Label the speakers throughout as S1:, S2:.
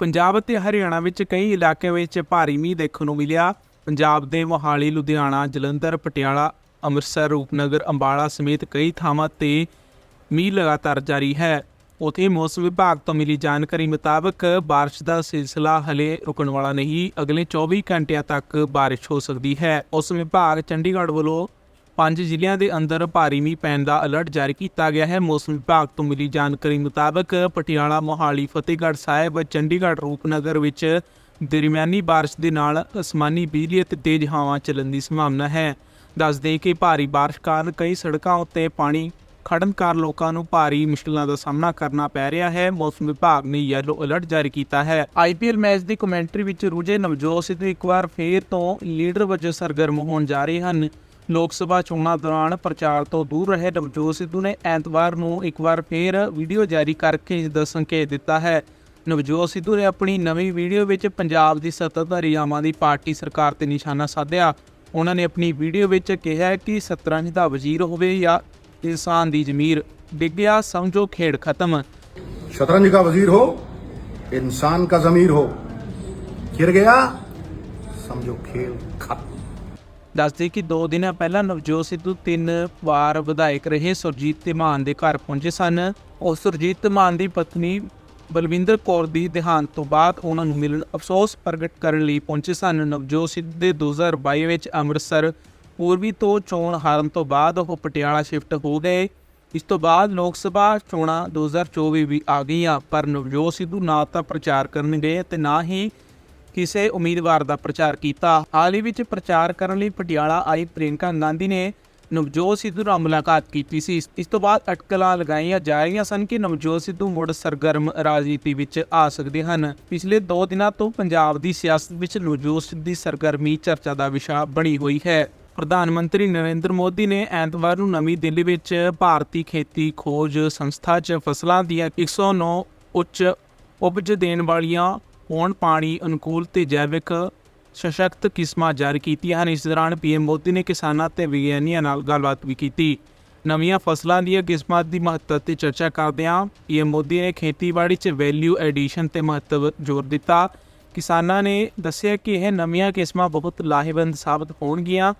S1: ਪੰਜਾਬ ਅਤੇ ਹਰਿਆਣਾ ਵਿੱਚ ਕਈ ਇਲਾਕਿਆਂ ਵਿੱਚ ਭਾਰੀ ਮੀਂਹ ਦੇਖਣ ਨੂੰ ਮਿਲਿਆ ਪੰਜਾਬ ਦੇ ਮੋਹਾਲੀ ਲੁਧਿਆਣਾ ਜਲੰਧਰ ਪਟਿਆਲਾ ਅੰਮ੍ਰਿਤਸਰ ਰੂਪਨਗਰ ਅੰਬਾਲਾ ਸਮੇਤ ਕਈ ਥਾਵਾਂ ਤੇ ਮੀਂਹ ਲਗਾਤਾਰ ਜਾਰੀ ਹੈ ਉਥੇ ਮੌਸਮ ਵਿਭਾਗ ਤੋਂ ਮਿਲੀ ਜਾਣਕਾਰੀ ਮੁਤਾਬਕ بارش ਦਾ ਸਿਲਸਿਲਾ ਹਲੇ ਰੁਕਣ ਵਾਲਾ ਨਹੀਂ ਅਗਲੇ 24 ਘੰਟਿਆਂ ਤੱਕ بارش ਹੋ ਸਕਦੀ ਹੈ ਮੌਸਮ ਵਿਭਾਗ ਚੰਡੀਗੜ੍ਹ ਵੱਲੋਂ ਪੰਜ ਜ਼ਿਲ੍ਹਿਆਂ ਦੇ ਅੰਦਰ ਭਾਰੀ ਮੀਂਹ ਪੈਣ ਦਾ ਅਲਰਟ ਜਾਰੀ ਕੀਤਾ ਗਿਆ ਹੈ। ਮੌਸਮ ਵਿਭਾਗ ਤੋਂ ਮਿਲੀ ਜਾਣਕਾਰੀ ਮੁਤਾਬਕ ਪਟਿਆਲਾ, ਮੋਹਾਲੀ, ਫਤਿਹਗੜ੍ਹ ਸਾਹਿਬ, ਚੰਡੀਗੜ੍ਹ, ਰੂਪਨਗਰ ਵਿੱਚ ਦਰਮਿਆਨੀ ਬਾਰਿਸ਼ ਦੇ ਨਾਲ ਅਸਮਾਨੀ ਬਿਜਲੀ ਅਤੇ ਤੇਜ਼ ਹਵਾਵਾਂ ਚੱਲਣ ਦੀ ਸੰਭਾਵਨਾ ਹੈ। ਦੱਸਦੇ ਕਿ ਭਾਰੀ ਬਾਰਿਸ਼ ਕਾਰਨ ਕਈ ਸੜਕਾਂ ਉੱਤੇ ਪਾਣੀ ਖੜਨ ਕਾਰਨ ਲੋਕਾਂ ਨੂੰ ਭਾਰੀ ਮੁਸ਼ਕਲਾਂ ਦਾ ਸਾਹਮਣਾ ਕਰਨਾ ਪੈ ਰਿਹਾ ਹੈ। ਮੌਸਮ ਵਿਭਾਗ ਨੇ ਯੈਲੋ ਅਲਰਟ ਜਾਰੀ ਕੀਤਾ ਹੈ। ਆਈਪੀਐਲ ਮੈਚ ਦੀ ਕਮੈਂਟਰੀ ਵਿੱਚ ਰੁਝੇ ਨਵਜੋਤ ਸਿੱਧੂ ਇੱਕ ਵਾਰ ਫੇਰ ਤੋਂ ਲੀਡਰ ਵਜੋਂ ਸਰਗਰਮ ਹੋਣ ਜਾ ਰਹੇ ਹਨ। ਲੋਕ ਸਭਾ ਚੋਣਾਂ ਦੌਰਾਨ ਪ੍ਰਚਾਰ ਤੋਂ ਦੂਰ ਰਹੇ ਨਵਜੋਤ ਸਿੱਧੂ ਨੇ ਐਤਵਾਰ ਨੂੰ ਇੱਕ ਵਾਰ ਫੇਰ ਵੀਡੀਓ ਜਾਰੀ ਕਰਕੇ ਇਸ ਦਾ ਸੰਕੇਤ ਦਿੱਤਾ ਹੈ ਨਵਜੋਤ ਸਿੱਧੂ ਨੇ ਆਪਣੀ ਨਵੀਂ ਵੀਡੀਓ ਵਿੱਚ ਪੰਜਾਬ ਦੀ ਸੱਤਾਧਾਰੀ ਆਮ ਆਦਮੀ ਪਾਰਟੀ ਸਰਕਾਰ ਤੇ ਨਿਸ਼ਾਨਾ ਸਾਧਿਆ ਉਹਨਾਂ ਨੇ ਆਪਣੀ ਵੀਡੀਓ ਵਿੱਚ ਕਿਹਾ ਕਿ ਸਤਰੰਜ ਦਾ ਵਜ਼ੀਰ ਹੋਵੇ ਜਾਂ ਇਨਸਾਨ ਦੀ ਜ਼ਮੀਰ ਡਿੱਗਿਆ ਸਮਝੋ ਖੇਡ ਖਤਮ
S2: शतरंज का वजीर हो इंसान का जमीर हो गिर गया समझो खेल खत्म
S1: ਦੱਸਦੇ ਕਿ 2 ਦਿਨਾਂ ਪਹਿਲਾਂ ਨਵਜੋਤ ਸਿੱਧੂ ਤਿੰਨ ਵਾਰ ਵਿਧਾਇਕ ਰਹੇ, ਸੁਰਜੀਤ ਧਮਾਨ ਦੇ ਘਰ ਪਹੁੰਚੇ ਸਨ। ਉਹ ਸੁਰਜੀਤ ਧਮਾਨ ਦੀ ਪਤਨੀ ਬਲਵਿੰਦਰ ਕੌਰ ਦੀ ਦੇਹਾਂਤ ਤੋਂ ਬਾਅਦ ਉਹਨਾਂ ਨੂੰ ਮਿਲਣ ਅਫਸੋਸ ਪ੍ਰਗਟ ਕਰਨ ਲਈ ਪਹੁੰਚੇ ਸਨ। ਨਵਜੋਤ ਸਿੱਧੂ ਦੇ 2022 ਵਿੱਚ ਅੰਮ੍ਰਿਤਸਰ, ਪੂਰਬੀ ਤੋਂ ਚੋਣ ਹਾਰਨ ਤੋਂ ਬਾਅਦ ਉਹ ਪਟਿਆਲਾ ਸ਼ਿਫਟ ਹੋ ਗਏ। ਇਸ ਤੋਂ ਬਾਅਦ ਲੋਕ ਸਭਾ ਚੋਣਾਂ 2024 ਵੀ ਆ ਗਈਆਂ, ਪਰ ਨਵਜੋਤ ਸਿੱਧੂ ਨਾ ਤਾਂ ਪ੍ਰਚਾਰ ਕਰਨ ਗਏ ਤੇ ਨਾ ਹੀ ਕਿਸੇ ਉਮੀਦਵਾਰ ਦਾ ਪ੍ਰਚਾਰ ਕੀਤਾ। ਹਾਲ ਹੀ ਵਿੱਚ ਪ੍ਰਚਾਰ ਕਰਨ ਲਈ ਪਟਿਆਲਾ ਆਈ ਪ੍ਰਿਯੰਕਾ ਗਾਂਧੀ ਨੇ ਨਵਜੋਤ ਸਿੱਧੂ ਨਾਲ ਮੁਲਾਕਾਤ ਕੀਤੀ ਸੀ। ਇਸ ਤੋਂ ਬਾਅਦ ਅਟਕਲਾਂ ਲਗਾਈਆਂ ਜਾ ਰਹੀਆਂ ਸਨ ਕਿ ਨਵਜੋਤ ਸਿੱਧੂ ਮੁੜ ਸਰਗਰਮ ਰਾਜਨੀਤੀ ਵਿੱਚ ਆ ਸਕਦੇ ਹਨ। ਪਿਛਲੇ 2 ਦਿਨਾਂ ਤੋਂ ਪੰਜਾਬ ਦੀ ਸਿਆਸਤ ਵਿੱਚ ਨਵਜੋਤ ਸਿੱਧੂ ਦੀ ਸਰਗਰਮੀ ਚਰਚਾ ਦਾ ਵਿਸ਼ਾ ਬਣੀ ਹੋਈ ਹੈ। ਪ੍ਰਧਾਨ ਮੰਤਰੀ ਨਰਿੰਦਰ ਮੋਦੀ ਨੇ ਐਤਵਾਰ ਨੂੰ ਨਵੀਂ ਦਿੱਲੀ ਵਿੱਚ ਭਾਰਤੀ ਖੇਤੀ ਖੋਜ ਸੰਸਥਾ 'ਚ ਫਸਲਾਂ ਦੀਆਂ 109 ਉੱਚ ਉਪਜ ਦੇਣ ਵਾਲੀਆਂ ਪੌਣ ਪਾਣੀ ਅਨੁਕੂਲ ਤੇ ਜੈਵਿਕ ਸਸ਼ਕਤ ਕਿਸਮਾਂ ਜਾਰੀ ਕੀਤੀਆਂ ਹਨ। ਇਸ ਦੌਰਾਨ ਪੀਐਮ ਮੋਦੀ ਨੇ ਕਿਸਾਨਾਂ ਤੇ ਵਿਗਿਆਨੀਆਂ ਨਾਲ ਗੱਲਬਾਤ ਵੀ ਕੀਤੀ। ਨਵੀਆਂ ਫਸਲਾਂ ਦੀਆਂ ਕਿਸਮਾਂ ਦੀ ਮਹੱਤਤਾ ਤੇ ਚਰਚਾ ਕਰਦਿਆਂ ਪੀਐਮ ਮੋਦੀ ਨੇ ਖੇਤੀਬਾੜੀ 'ਚ ਵੈਲਿਊ ਐਡੀਸ਼ਨ ਤੇ ਮਹੱਤਵ ਜ਼ੋਰ ਦਿੱਤਾ। ਕਿਸਾਨਾਂ ਨੇ ਦੱਸਿਆ ਕਿ ਇਹ ਨਵੀਆਂ ਕਿਸਮਾਂ ਬਹੁਤ ਲਾਹੇਵੰਦ ਸਾਬਤ ਹੋਣਗੀਆਂ,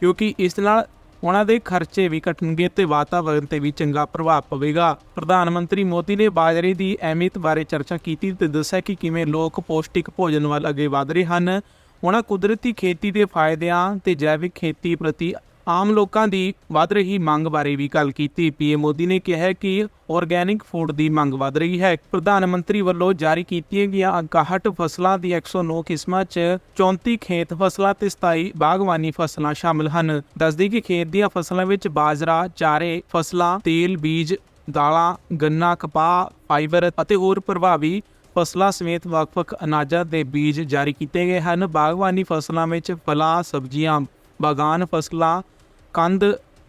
S1: ਕਿਉਂਕਿ ਇਸ ਨਾਲ ਉਹਨਾਂ ਦੇ ਖਰਚੇ ਵੀ ਘਟਣਗੇ ਤੇ ਵਾਤਾਵਰਣ ਤੇ ਵੀ ਚੰਗਾ ਪ੍ਰਭਾਵ ਪਵੇਗਾ। ਪ੍ਰਧਾਨ ਮੰਤਰੀ ਮੋਦੀ ਨੇ ਬਾਜਰੇ ਦੀ ਅਹਿਮੀਅਤ ਬਾਰੇ ਚਰਚਾ ਕੀਤੀ ਤੇ ਦੱਸਿਆ ਕਿ ਕਿਵੇਂ ਲੋਕ ਪੌਸ਼ਟਿਕ ਭੋਜਨ ਵੱਲ ਅੱਗੇ ਵਧ ਰਹੇ ਹਨ, ਉਹਨਾਂ ਕੁਦਰਤੀ ਖੇਤੀ ਦੇ ਫਾਇਦਿਆਂ ਤੇ ਜੈਵਿਕ ਖੇਤੀ ਪ੍ਰਤੀ ਆਮ ਲੋਕਾਂ ਦੀ ਵੱਧ ਰਹੀ ਮੰਗ ਬਾਰੇ ਵੀ ਗੱਲ ਕੀਤੀ। ਪੀਐਮ ਮੋਦੀ ਨੇ ਕਿਹਾ ਕਿ ਆਰਗੈਨਿਕ ਫੂਡ ਦੀ ਮੰਗ ਵੱਧ ਰਹੀ ਹੈ। ਪ੍ਰਧਾਨ ਮੰਤਰੀ ਵੱਲੋਂ ਜਾਰੀ ਕੀਤੀਆਂ ਗਈਆਂ 61 ਫਸਲਾਂ ਦੀ 109 ਕਿਸਮਾਂ 'ਚ 34 ਖੇਤ ਫਸਲਾਂ ਤੇ 27 ਬਾਗਬਾਨੀ ਫਸਲਾਂ ਸ਼ਾਮਲ ਹਨ। ਦੱਸਦੀ ਕਿ ਖੇਤ ਦੀਆਂ ਫਸਲਾਂ ਵਿੱਚ ਬਾਜਰਾ, ਚਾਰੇ ਫਸਲਾਂ, ਤੇਲ, ਬੀਜ, ਦਾਲਾਂ, ਗੰਨਾ, ਕਪਾਹ, ਫਾਈਬਰ ਅਤੇ ਹੋਰ ਪ੍ਰਭਾਵੀ ਫਸਲਾਂ ਸਮੇਤ ਵੱਖ-ਵੱਖ ਅਨਾਜਾਂ ਦੇ ਬੀਜ ਜਾਰੀ ਕੀਤੇ ਗਏ ਹਨ। ਬਾਗਬਾਨੀ ਫਸਲਾਂ ਵਿੱਚ ਫਲਾਂ, ਸਬਜ਼ੀਆਂ ਬਾਗਾਨ ਫਸਲਾਂ, ਕੰਦ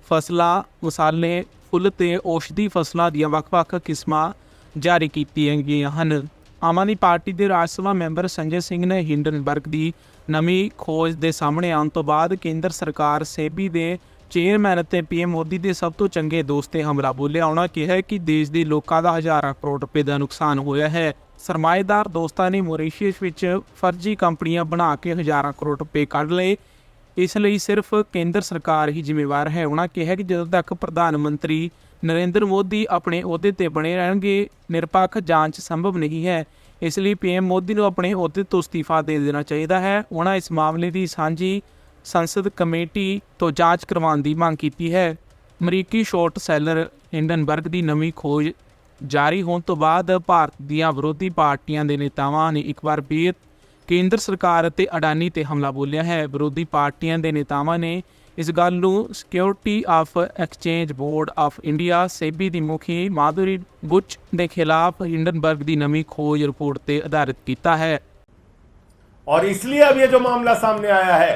S1: ਫਸਲਾਂ, ਮਸਾਲੇ, ਫੁੱਲ ਤੇ ਔਸ਼ਧੀ ਫਸਲਾਂ ਦੀਆਂ ਵੱਖ-ਵੱਖ ਕਿਸਮਾਂ ਜਾਰੀ ਕੀਤੀਆਂ ਗਈਆਂ ਹਨ। ਆਮ ਆਦਮੀ ਪਾਰਟੀ ਦੇ ਰਾਜ ਸਭਾ ਮੈਂਬਰ ਸੰਜੇ ਸਿੰਘ ਨੇ ਹਿੰਡਨਬਰਗ ਦੀ ਨਵੀਂ ਖੋਜ ਦੇ ਸਾਹਮਣੇ ਆਉਣ ਤੋਂ ਬਾਅਦ ਕੇਂਦਰ ਸਰਕਾਰ ਸੇਬੀ ਦੇ ਚੇਅਰਮੈਨ ਅਤੇ ਪੀਐਮ ਮੋਦੀ ਦੇ ਸਭ ਤੋਂ ਚੰਗੇ ਦੋਸਤ ਤੇ ਹਮਲਾ ਬੋਲਿਆ। ਉਹਨਾਂ ਕਿਹਾ ਕਿ ਦੇਸ਼ ਦੇ ਲੋਕਾਂ ਦਾ ਹਜ਼ਾਰਾਂ ਕਰੋੜ ਰੁਪਏ ਦਾ ਨੁਕਸਾਨ ਹੋਇਆ ਹੈ। ਸਰਮਾਏਦਾਰ ਦੋਸਤਾਂ ਨੇ ਮੌਰੀਸ਼ੀਅਸ ਵਿੱਚ ਫਰਜ਼ੀ ਕੰਪਨੀਆਂ ਬਣਾ ਕੇ ਹਜ਼ਾਰਾਂ ਕਰੋੜ ਰੁਪਏ ਕੱਢ ਲਏ। ਇਸ ਲਈ ਸਿਰਫ ਕੇਂਦਰ ਸਰਕਾਰ ਹੀ ਜ਼ਿੰਮੇਵਾਰ ਹੈ। ਉਹਨਾਂ ਕਿਹਾ ਕਿ ਜਦੋਂ ਤੱਕ ਪ੍ਰਧਾਨ ਮੰਤਰੀ ਨਰਿੰਦਰ ਮੋਦੀ ਆਪਣੇ ਅਹੁਦੇ ਤੇ ਬਣੇ ਰਹਿਣਗੇ, ਨਿਰਪੱਖ ਜਾਂਚ ਸੰਭਵ ਨਹੀਂ ਹੈ। ਇਸ ਲਈ ਪੀਐਮ ਮੋਦੀ ਨੂੰ ਆਪਣੇ ਅਹੁਦੇ ਤੋਂ ਅਸਤੀਫਾ ਦੇ ਦੇਣਾ ਚਾਹੀਦਾ ਹੈ। ਉਹਨਾਂ ਇਸ ਮਾਮਲੇ ਦੀ ਸਾਂਝੀ ਸੰਸਦ ਕਮੇਟੀ ਤੋਂ ਜਾਂਚ ਕਰਵਾਉਣ ਦੀ ਮੰਗ ਕੀਤੀ ਹੈ। ਅਮਰੀਕੀ ਸ਼ਾਰਟ ਸੈਲਰ ਹਿੰਡਨਬਰਗ ਦੀ ਨਵੀਂ ਖੋਜ ਜਾਰੀ ਹੋਣ ਤੋਂ ਬਾਅਦ ਭਾਰਤ ਦੀਆਂ ਵਿਰੋਧੀ ਪਾਰਟੀਆਂ ਦੇ ਨੇਤਾਵਾਂ ਨੇ ਇੱਕ ਵਾਰ ਫਿਰ ਕੇਂਦਰ ਸਰਕਾਰ ਅਤੇ ਅਡਾਨੀ ਤੇ ਹਮਲਾ ਬੋਲਿਆ ਹੈ ਵਿਰੋਧੀ ਪਾਰਟੀਆਂ ਦੇ ਨੇਤਾਵਾਂ ਨੇ ਇਸ ਗੱਲ ਨੂੰ security of exchange board of India SEBI ਦੀ ਮੁਖੀ ਮਾਧੁਰੀ ਬੁਚ ਦੇ ਖਿਲਾਫ ਹਿੰਡਨਬਰਗ ਦੀ ਨਵੀਂ ਖੋਜ ਰਿਪੋਰਟ ਤੇ ਆਧਾਰਿਤ ਕੀਤਾ ਹੈ
S3: और इसलिए अब ये जो मामला सामने आया है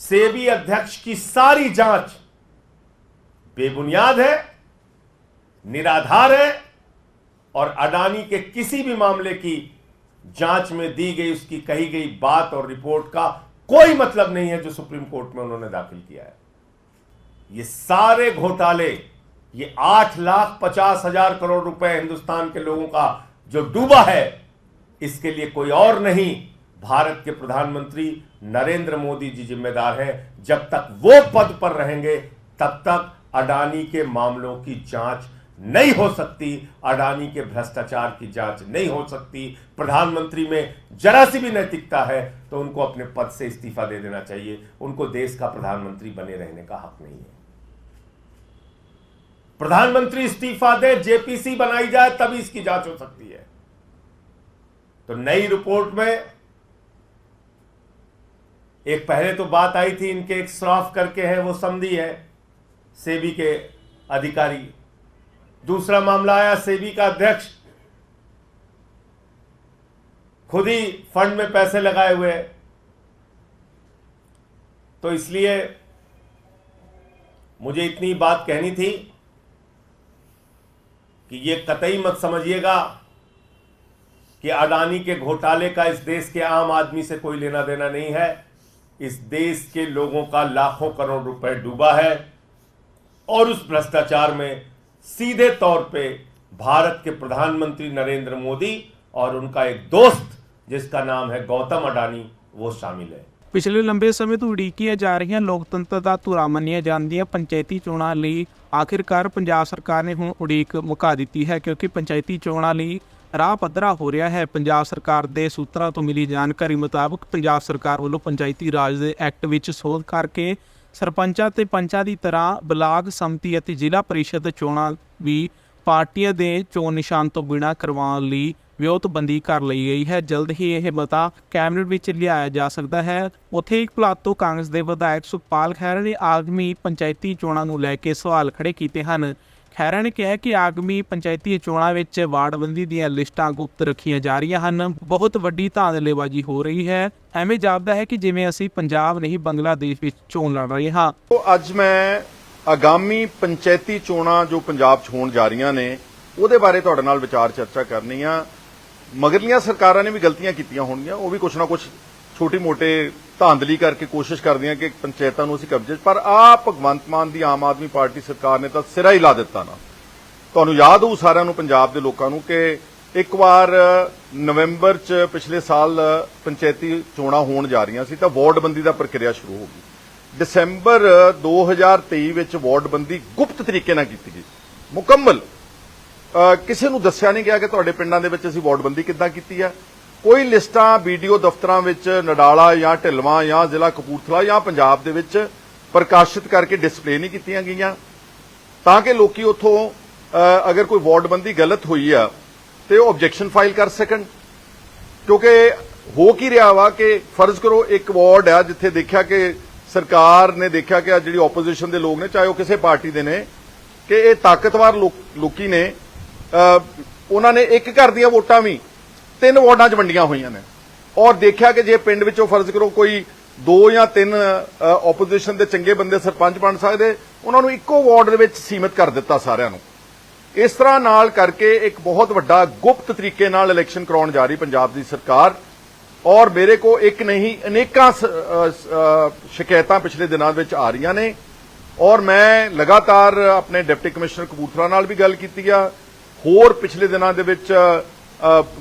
S3: सेबी अध्यक्ष की सारी जांच बेबुनियाद है निराधार है और अडानी के किसी भी मामले की जाँच में दी गई, उसकी कही गई बात और रिपोर्ट का कोई मतलब नहीं है जो सुप्रीम कोर्ट में उन्होंने दाखिल किया है। ये सारे घोटाले, ये आठ लाख पचास हज़ार करोड़ रुपए हिंदुस्तान के लोगों का जो डूबा है, इसके लिए कोई और नहीं, भारत के प्रधानमंत्री नरेंद्र मोदी जी जिम्मेदार हैं। जब तक वो पद पर रहेंगे, तब तक अडानी के मामलों की जाँच नहीं हो सकती, अडानी के भ्रष्टाचार की जाँच नहीं हो सकती, प्रधानमंत्री में जरा सी भी नैतिकता है तो उनको अपने पद से इस्तीफा दे देना चाहिए। उनको देश का प्रधानमंत्री बने रहने का हक नहीं है। प्रधानमंत्री इस्तीफा दे, जेपीसी बनाई जाए, तभी इसकी जाँच हो सकती है। तो नई रिपोर्ट में एक पहले तो बात आई थी, इनके एक श्रॉफ करके है, वो समझी है। सेबी के अधिकारी दूसरा मामला आया सेबी का अध्यक्ष खुद ही फंड में पैसे लगाए हुए। तो इसलिए मुझे इतनी बात कहनी थी कि ये कतई मत समझिएगा कि अडानी के घोटाले का इस देश के आम आदमी से कोई लेना देना नहीं है इस देश के लोगों का लाखों करोड़ रुपए डूबा है और उस भ्रष्टाचार में सीधे तौर पे भारत के प्रधानमंत्री नरेंद्र मोदी और उनका एक दोस्त जिसका नाम है गौतम अडानी वो शामिल है
S1: ਪਿਛਲੇ ਲੰਬੇ ਸਮੇਂ ਤੋਂ ਉਡੀਕੀਆਂ ਜਾ ਰਹੀਆਂ ਲੋਕਤੰਤਰ ਦਾ ਧੁਰਾ ਮੰਨੀਆਂ ਜਾਂਦੀਆਂ ਪੰਚਾਇਤੀ ਚੋਣਾਂ ਲਈ ਆਖਿਰਕਾਰ ਪੰਜਾਬ ਸਰਕਾਰ ਨੇ ਹੁਣ ਉਡੀਕ ਮੁਕਾ ਦਿੱਤੀ ਹੈ ਕਿਉਂਕਿ ਪੰਚਾਇਤੀ ਚੋਣਾਂ ਲਈ ਰਾਹ ਪੱਧਰਾ ਹੋ ਰਿਹਾ ਹੈ ਪੰਜਾਬ ਸਰਕਾਰ ਦੇ ਸੂਤਰਾਂ ਤੋਂ ਮਿਲੀ ਜਾਣਕਾਰੀ ਮੁਤਾਬਕ ਪੰਜਾਬ ਸਰਕਾਰ ਵੱਲੋਂ ਪੰਚਾਇਤੀ ਰਾਜ ਦੇ ਐਕਟ ਵਿੱਚ ਸੋਧ ਕਰਕੇ ਸਰਪੰਚਾਂ ਤੇ ਪੰਚਾਂ ਦੀ ਤਰ੍ਹਾਂ ਬਲਾਕ, ਸੰਮਤੀ ਅਤੇ ਜ਼ਿਲ੍ਹਾ ਪਰਿਸ਼ਦ ਚੋਣਾਂ ਵੀ ਪਾਰਟੀਆਂ ਦੇ ਚੋਣ ਨਿਸ਼ਾਨ ਤੋਂ ਬਿਨਾਂ ਕਰਵਾਉਣ ਲਈ ਵਿਉਤਬੰਦੀ ਕਰ ਲਈ ਗਈ ਹੈ। ਜਲਦ ਹੀ ਇਹ ਮਤਾ ਕੈਬਨਿਟ ਵਿੱਚ ਲਿਆਇਆ ਜਾ ਸਕਦਾ ਹੈ। ਉੱਥੇ ਇੱਕ ਪਲਾਟ ਤੋਂ ਕਾਂਗਰਸ ਦੇ ਵਿਧਾਇਕ ਸੁਖਪਾਲ ਖਹਿਰਾ ਨੇ ਆਗਮੀ ਪੰਚਾਇਤੀ ਚੋਣਾਂ ਨੂੰ ਲੈ ਕੇ ਸਵਾਲ ਖੜੇ ਕੀਤੇ ਹਨ। ਖਹਿਰਾ ਨੇ ਕਿਹਾ ਕਿ ਆਗਮੀ ਪੰਚਾਇਤੀ ਚੋਣਾਂ ਵਿੱਚ ਵਾਰਡਬੰਦੀ ਦੀਆਂ ਲਿਸਟਾਂ ਗੁਪਤ ਰੱਖੀਆਂ ਜਾ ਰਹੀਆਂ ਹਨ। ਬਹੁਤ ਵੱਡੀ ਧਾਂਦਲੇਬਾਜ਼ੀ ਹੋ ਰਹੀ ਹੈ। ਐਵੇਂ ਜਾਪਦਾ ਹੈ ਕਿ ਜਿਵੇਂ ਅਸੀਂ ਪੰਜਾਬ ਨਹੀਂ, ਬੰਗਲਾਦੇਸ਼ ਵਿੱਚ ਚੋਣ ਲੜ ਰਹੇ ਹਾਂ।
S4: ਅੱਜ ਮੈਂ ਆਗਾਮੀ ਪੰਚਾਇਤੀ ਚੋਣਾਂ ਜੋ ਪੰਜਾਬ 'ਚ ਹੋਣ ਜਾ ਰਹੀਆਂ ਨੇ, ਉਹਦੇ ਬਾਰੇ ਤੁਹਾਡੇ ਨਾਲ ਵਿਚਾਰ ਚਰਚਾ ਕਰਨੀ ਆ। ਮਗਰਲੀਆਂ ਸਰਕਾਰਾਂ ਨੇ ਵੀ ਗਲਤੀਆਂ ਕੀਤੀਆਂ ਹੋਣਗੀਆਂ, ਉਹ ਵੀ ਕੁਛ ਨਾ ਕੁਛ ਛੋਟੀ ਮੋਟੇ ਧਾਂਦਲੀ ਕਰਕੇ ਕੋਸ਼ਿਸ਼ ਕਰਦੀਆਂ ਕਿ ਪੰਚਾਇਤਾਂ ਨੂੰ ਅਸੀਂ ਕਬਜ਼ੇ 'ਚ ਪਰ ਆ ਭਗਵੰਤ ਮਾਨ ਦੀ ਆਮ ਆਦਮੀ ਪਾਰਟੀ ਸਰਕਾਰ ਨੇ ਤਾਂ ਸਿਰਾ ਹੀ ਲਾ ਦਿੱਤਾ ਨਾ। ਤੁਹਾਨੂੰ ਯਾਦ ਹੋਊ ਸਾਰਿਆਂ ਨੂੰ ਪੰਜਾਬ ਦੇ ਲੋਕਾਂ ਨੂੰ ਕਿ ਇੱਕ ਵਾਰ ਨਵੰਬਰ 'ਚ ਪਿਛਲੇ ਸਾਲ ਪੰਚਾਇਤੀ ਚੋਣਾਂ ਹੋਣ ਜਾ ਰਹੀਆਂ ਸੀ ਤਾਂ ਵਾਰਡਬੰਦੀ ਦਾ ਪ੍ਰਕਿਰਿਆ ਸ਼ੁਰੂ ਹੋ ਗਈ। ਦਸੰਬਰ 2023 ਵਿੱਚ ਵਾਰਡਬੰਦੀ ਗੁਪਤ ਤਰੀਕੇ ਨਾਲ ਕੀਤੀ ਗਈ। ਮੁਕੰਮਲ। ਕਿਸੇ ਨੂੰ ਦੱਸਿਆ ਨਹੀਂ ਗਿਆ ਕਿ ਤੁਹਾਡੇ ਪਿੰਡਾਂ ਦੇ ਵਿੱਚ ਅਸੀਂ ਵਾਰਡਬੰਦੀ ਕਿੱਦਾਂ ਕੀਤੀ ਆ। ਕੋਈ ਲਿਸਟਾਂ, ਵੀਡੀਓ ਦਫ਼ਤਰਾਂ ਵਿੱਚ ਨਡਾਲਾ ਜਾਂ ਢਿਲਵਾਂ ਜਾਂ ਜ਼ਿਲ੍ਹਾ ਕਪੂਰਥਲਾ ਜਾਂ ਪੰਜਾਬ ਦੇ ਵਿੱਚ ਪ੍ਰਕਾਸ਼ਿਤ ਕਰਕੇ ਡਿਸਪਲੇ ਨਹੀਂ ਕੀਤੀਆਂ ਗਈਆਂ? ਤਾਂ ਕਿ ਲੋਕੀ ਉੱਥੋਂ ਅਗਰ ਕੋਈ ਵਾਰਡਬੰਦੀ ਗਲਤ ਹੋਈ ਆ, ਤੇ ਉਹ ਆਬਜੈਕਸ਼ਨ ਫਾਈਲ ਕਰ ਸਕਣ। ਕਿਉਂਕਿ ਹੋ ਕੀ ਰਿਹਾ ਵਾ ਕਿ ਫਰਜ਼ ਕਰੋ ਇੱਕ ਵਾਰਡ ਆ ਜਿੱਥੇ ਦੇਖਿਆ ਕਿ ਸਰਕਾਰ ਨੇ ਦੇਖਿਆ ਕਿ ਆਹ ਜਿਹੜੀ ਆਪੋਜੀਸ਼ਨ ਦੇ ਲੋਕ ਨੇ, ਚਾਹੇ ਉਹ ਕਿਸੇ ਪਾਰਟੀ ਦੇ ਨੇ, ਕਿ ਇਹ ਤਾਕਤਵਰ ਲੋਕ- ਲੋਕੀ ਨੇ। ਉਹਨਾਂ ਨੇ ਇੱਕ ਘਰ ਦੀਆਂ ਵੋਟਾਂ ਵੀ ਤਿੰਨ ਵਾਰਡਾਂ 'ਚ ਵੰਡੀਆਂ ਹੋਈਆਂ ਨੇ। ਔਰ ਦੇਖਿਆ ਕਿ ਜੇ ਪਿੰਡ ਵਿੱਚੋਂ ਫਰਜ਼ ਕਰੋ ਕੋਈ ਦੋ ਜਾਂ ਤਿੰਨ ਆਪੋਜੀਸ਼ਨ ਦੇ ਚੰਗੇ ਬੰਦੇ ਸਰਪੰਚ ਬਣ ਸਕਦੇ, ਉਹਨਾਂ ਨੂੰ ਇੱਕੋ ਵਾਰਡ ਦੇ ਵਿੱਚ ਸੀਮਿਤ ਕਰ ਦਿੱਤਾ ਸਾਰਿਆਂ ਨੂੰ। ਇਸ ਤਰ੍ਹਾਂ ਨਾਲ ਕਰਕੇ ਇੱਕ ਬਹੁਤ ਵੱਡਾ ਗੁਪਤ ਤਰੀਕੇ ਨਾਲ ਇਲੈਕਸ਼ਨ ਕਰਾਉਣ ਜਾ ਰਹੀ ਪੰਜਾਬ ਦੀ ਸਰਕਾਰ। ਔਰ ਮੇਰੇ ਕੋ ਇੱਕ ਨਹੀਂ, ਅਨੇਕਾਂ ਸ਼ਿਕਾਇਤਾਂ ਪਿਛਲੇ ਦਿਨਾਂ ਵਿੱਚ ਆ ਰਹੀਆਂ ਨੇ। ਔਰ ਮੈਂ ਲਗਾਤਾਰ ਆਪਣੇ ਡਿਪਟੀ ਕਮਿਸ਼ਨਰ ਕਪੂਰਥਲਾ ਨਾਲ ਵੀ ਗੱਲ ਕੀਤੀ ਆ। ਹੋਰ ਪਿਛਲੇ ਦਿਨਾਂ ਦੇ ਵਿੱਚ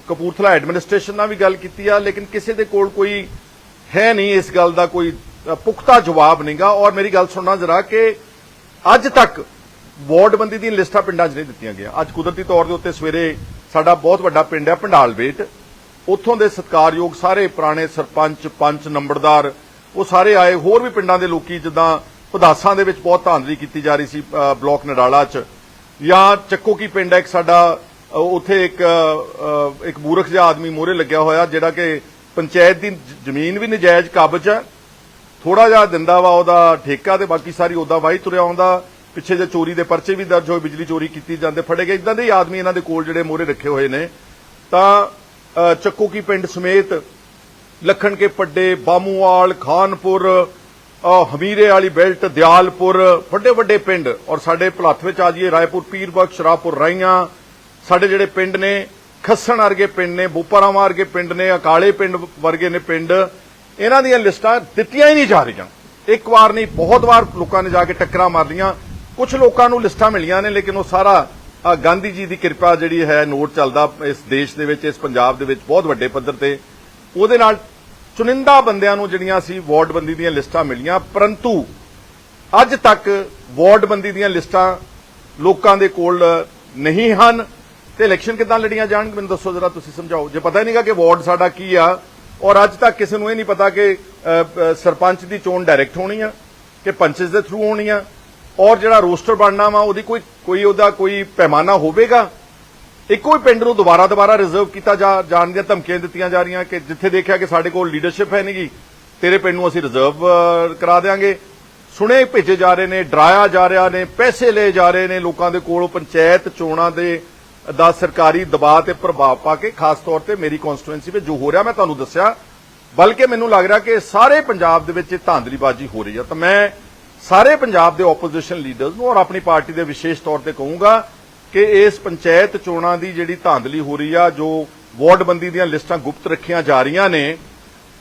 S4: ਕਪੂਰਥਲਾ ਐਡਮਿਨਿਸਟ੍ਰੇਸ਼ਨ ਨਾਲ ਵੀ ਗੱਲ ਕੀਤੀ ਆ, ਲੇਕਿਨ ਕਿਸੇ ਦੇ ਕੋਲ ਕੋਈ ਹੈ ਨਹੀਂ ਇਸ ਗੱਲ ਦਾ ਕੋਈ ਪੁਖਤਾ ਜਵਾਬ ਨਹੀਂਗਾ। ਔਰ ਮੇਰੀ ਗੱਲ ਸੁਣਨਾ ਜ਼ਰਾ ਕਿ ਅੱਜ ਤੱਕ ਵਾਰਡਬੰਦੀ ਦੀਆਂ ਲਿਸਟਾਂ ਪਿੰਡਾਂ 'ਚ ਨਹੀਂ ਦਿੱਤੀਆਂ ਗਈਆਂ। ਅੱਜ ਕੁਦਰਤੀ ਤੌਰ ਦੇ ਉੱਤੇ ਸਵੇਰੇ ਸਾਡਾ ਬਹੁਤ ਵੱਡਾ ਪਿੰਡ ਹੈ ਭੰਡਾਲ ਬੇਟ। ਉੱਥੋਂ ਦੇ ਸਤਕਾਰਯੋਗ ਸਾਰੇ ਪੁਰਾਣੇ ਸਰਪੰਚ, ਪੰਚ, ਨੰਬਰਦਾਰ, ਉਹ ਸਾਰੇ ਆਏ। ਹੋਰ ਵੀ ਪਿੰਡਾਂ ਦੇ ਲੋਕੀ ਜਿੱਦਾਂ ਪਦਾਸਾਂ ਦੇ ਵਿੱਚ ਬਹੁਤ ਧਾਂਦਲੀ ਕੀਤੀ ਜਾ ਰਹੀ ਸੀ ਬਲਾਕ ਨਡਾਲਾ 'ਚ। ਜਾਂ ਚੱਕੋ ਕੀ ਪਿੰਡ ਹੈ, ਇੱਕ ਸਾਡਾ ਉੱਥੇ ਇੱਕ ਇੱਕ ਮੂਰਖ ਜਿਹਾ ਆਦਮੀ ਮੋਹਰੇ ਲੱਗਿਆ ਹੋਇਆ ਜਿਹੜਾ ਕਿ ਪੰਚਾਇਤ ਦੀ ਜ਼ਮੀਨ ਵੀ ਨਜਾਇਜ਼ ਕਬਜ਼ ਹੈ। ਥੋੜਾ ਜਿਹਾ ਦਿੰਦਾ ਵਾ ਉਹਦਾ ਠੇਕਾ ਤੇ ਬਾਕੀ ਸਾਰੀ ਉਹਦਾ ਵਾਹੀ ਤੁਰਿਆ ਆਉਂਦਾ। ਪਿੱਛੇ ਜੇ ਚੋਰੀ ਦੇ ਪਰਚੇ ਵੀ ਦਰਜ ਹੋਏ ਬਿਜਲੀ ਚੋਰੀ ਕੀਤੀ ਜਾਂਦੇ ਫੜੇ ਗਏ। ਇਦਾਂ ਦੇ ਹੀ ਆਦਮੀ ਇਹਨਾਂ ਦੇ ਕੋਲ ਜਿਹੜੇ ਮੋਹਰੇ ਰੱਖੇ ਹੋਏ ਨੇ। ਤਾਂ ਅ, ਚੱਕੋ ਕੀ ਪਿੰਡ ਸਮੇਤ ਲਖਣ ਕੇ ਪੱਡੇ ਬਾਮੂਵਾਲ ਖਾਨਪੁਰ ਹਮੀਰੇ ਵਾਲੀ ਬੈਲਟ ਦਿਆਲਪੁਰ ਵੱਡੇ ਵੱਡੇ ਪਿੰਡ। ਔਰ ਸਾਡੇ ਭਲੱਥ ਵਿੱਚ ਆ ਜਾਈਏ ਰਾਏਪੁਰ ਪੀਰਬਖਸ਼ ਰਾਪੁਰ ਰਾਈਆਂ ਸਾਡੇ ਜਿਹੜੇ ਪਿੰਡ ਨੇ, ਖੱਸਣ ਵਰਗੇ ਪਿੰਡ ਨੇ, ਬੋਪਾਰਾਵਾਂ ਵਰਗੇ ਪਿੰਡ ਨੇ, ਅਕਾਲੇ ਪਿੰਡ ਵਰਗੇ ਨੇ ਪਿੰਡ, ਇਹਨਾਂ ਦੀਆਂ ਲਿਸਟਾਂ ਦਿੱਤੀਆਂ ਹੀ ਨਹੀਂ ਜਾ ਰਹੀਆਂ। ਇੱਕ ਵਾਰ ਨਹੀਂ, ਬਹੁਤ ਵਾਰ ਲੋਕਾਂ ਨੇ ਜਾ ਕੇ ਟੱਕਰਾਂ ਮਾਰ ਲਈਆਂ ਕੁਝ ਲੋਕਾਂ ਨੂੰ ਲਿਸਟਾਂ ਮਿਲੀਆਂ ਨੇ, ਲੇਕਿਨ ਉਹ ਸਾਰਾ ਗਾਂਧੀ ਜੀ ਦੀ ਕਿਰਪਾ ਜਿਹੜੀ ਹੈ, ਨੋਟ ਚੱਲਦਾ ਇਸ ਦੇਸ਼ ਦੇ ਵਿੱਚ, ਇਸ ਪੰਜਾਬ ਦੇ ਵਿੱਚ ਬਹੁਤ ਵੱਡੇ ਪੱਧਰ ਤੇ। ਉਹਦੇ ਨਾਲ ਚੁਣਿੰਦਾ ਬੰਦਿਆਂ ਨੂੰ ਜਿਹੜੀਆਂ ਸੀ ਵਾਰਡ ਬੰਦੀ ਦੀਆਂ ਲਿਸਟਾਂ ਮਿਲੀਆਂ। ਪਰੰਤੂ, ਅੱਜ ਤੱਕ ਵਾਰਡ ਬੰਦੀ ਦੀਆਂ ਲਿਸਟਾਂ ਲੋਕਾਂ ਦੇ ਕੋਲ ਨਹੀਂ ਹਨ। ਤੇ ਇਲੈਕਸ਼ਨ ਕਿਦਾਂ ਲੜੀਆਂ ਜਾਣਗੇ ਮੈਨੂੰ ਦੱਸੋ ਜਰਾ, ਤੁਸੀਂ ਸਮਝਾਓ। ਜੇ ਪਤਾ ਹੀ ਨਹੀਂਗਾ ਕਿ ਵਾਰਡ ਸਾਡਾ ਕੀ ਆ, ਔਰ ਅੱਜ ਤੱਕ ਕਿਸੇ ਨੂੰ ਇਹ ਨਹੀਂ ਪਤਾ ਕਿ ਸਰਪੰਚ ਦੀ ਚੋਣ ਡਾਇਰੈਕਟ ਹੋਣੀ ਆ, ਕਿ ਪੰਚਸ ਦੇ ਥਰੂ ਹੋਣੀ ਆ, ਔਰ ਜਿਹੜਾ ਰੋਸਟਰ ਬਣਨਾ ਵਾ, ਉਹਦੀ ਕੋਈ ਕੋਈ ਉਹਦਾ ਕੋਈ ਪੈਮਾਨਾ ਹੋਵੇਗਾ? ਇੱਕੋ ਹੀ ਪਿੰਡ ਨੂੰ ਦੁਬਾਰਾ ਦੁਬਾਰਾ ਰਿਜ਼ਰਵ ਕੀਤਾ ਜਾਣ ਦੀਆਂ ਧਮਕੀਆਂ ਦਿੱਤੀਆਂ ਜਾ ਰਹੀਆਂ ਕਿ ਜਿੱਥੇ ਦੇਖਿਆ ਕਿ ਸਾਡੇ ਕੋਲ ਲੀਡਰਸ਼ਿਪ ਹੈ ਨਹੀਂਗੀ, ਤੇਰੇ ਪਿੰਡ ਨੂੰ ਅਸੀਂ ਰਿਜ਼ਰਵ ਕਰਾ ਦੇਾਂਗੇ ਸੁਣੇ ਭੇਜੇ ਜਾ ਰਹੇ ਨੇ, ਡਰਾਇਆ ਜਾ ਰਿਹਾ ਨੇ, ਪੈਸੇ ਲਏ ਜਾ ਰਹੇ ਨੇ ਲੋਕਾਂ ਦੇ ਕੋਲੋਂ, ਪੰਚਾਇਤ ਚੋਣਾਂ ਦੇ ਦਾ ਸਰਕਾਰੀ ਦਬਾਅ ਤੇ ਪ੍ਰਭਾਵ ਪਾ ਕੇ, ਖਾਸ ਤੌਰ ਤੇ ਮੇਰੀ ਕਨਸਟੀਟੂਐਂਸੀ ਵਿੱਚ ਜੋ ਹੋ ਰਿਹਾ, ਮੈਂ ਤੁਹਾਨੂੰ ਦੱਸਿਆ। ਬਲਕਿ ਮੈਨੂੰ ਲੱਗ ਰਿਹਾ ਕਿ ਸਾਰੇ ਪੰਜਾਬ ਦੇ ਵਿੱਚ ਇਹ ਧਾਂਦਲੀਬਾਜ਼ੀ ਹੋ ਰਹੀ ਹੈ। ਤਾਂ ਮੈਂ ਸਾਰੇ ਪੰਜਾਬ ਦੇ ਆਪੋਜੀਸ਼ਨ ਲੀਡਰਸ ਨੂੰ ਔਰ ਆਪਣੀ ਪਾਰਟੀ ਦੇ ਵਿਸ਼ੇਸ਼ ਤੌਰ ਤੇ ਕਹੂੰਗਾ ਕਿ ਇਸ ਪੰਚਾਇਤ ਚੋਣਾਂ ਦੀ ਜਿਹੜੀ ਧਾਂਦਲੀ ਹੋ ਰਹੀ ਆ, ਜੋ ਵਾਰਡ ਬੰਦੀ ਦੀਆਂ ਲਿਸਟਾਂ ਗੁਪਤ ਰੱਖੀਆਂ ਜਾ ਰਹੀਆਂ ਨੇ